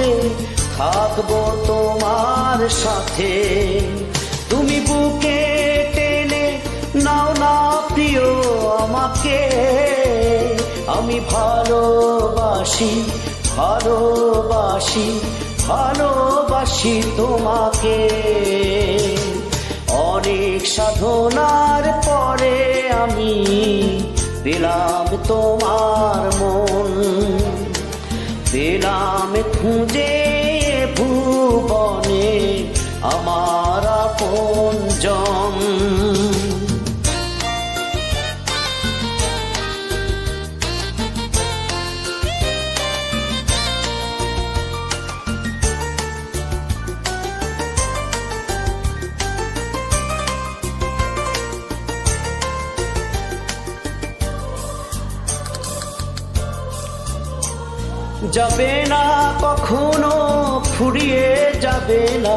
আলোতে থাকব তোমার সাথে। তুমি বুকে টেনে নাও না প্রিয় আমাকে। আমি ভালোবাসি ভালোবাসি ভালোবাসি তোমাকে। অনেক সাধনার পরে আমি পেলাম আমার আপনজন যাবে না কখনো ফুরিয়ে যাবে না।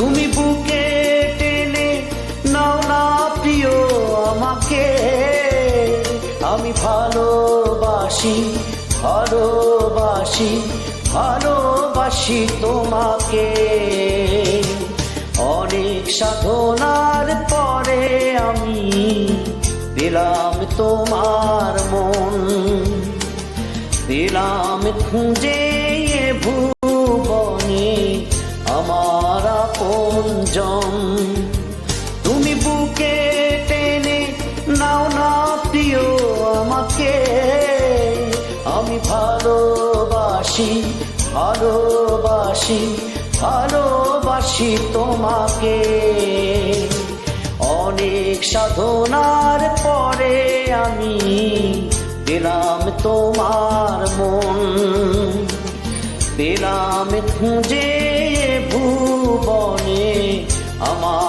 তুমি বুকে টেনে নাও না প্রিয় আমাকে। আমি ভালোবাসি ভালোবাসি ভালোবাসি তোমাকে। অনেক সাধনার পরে আমি পেলাম তোমার মন। পেলাম খুঁজে ভুবনে ভালোবাসি ভালোবাসি ভালোবাসি তোমাকে। অনেক সাধনার পরে আমি পেলাম তোমার মন। পেলাম খুঁজে ভুবনে আমার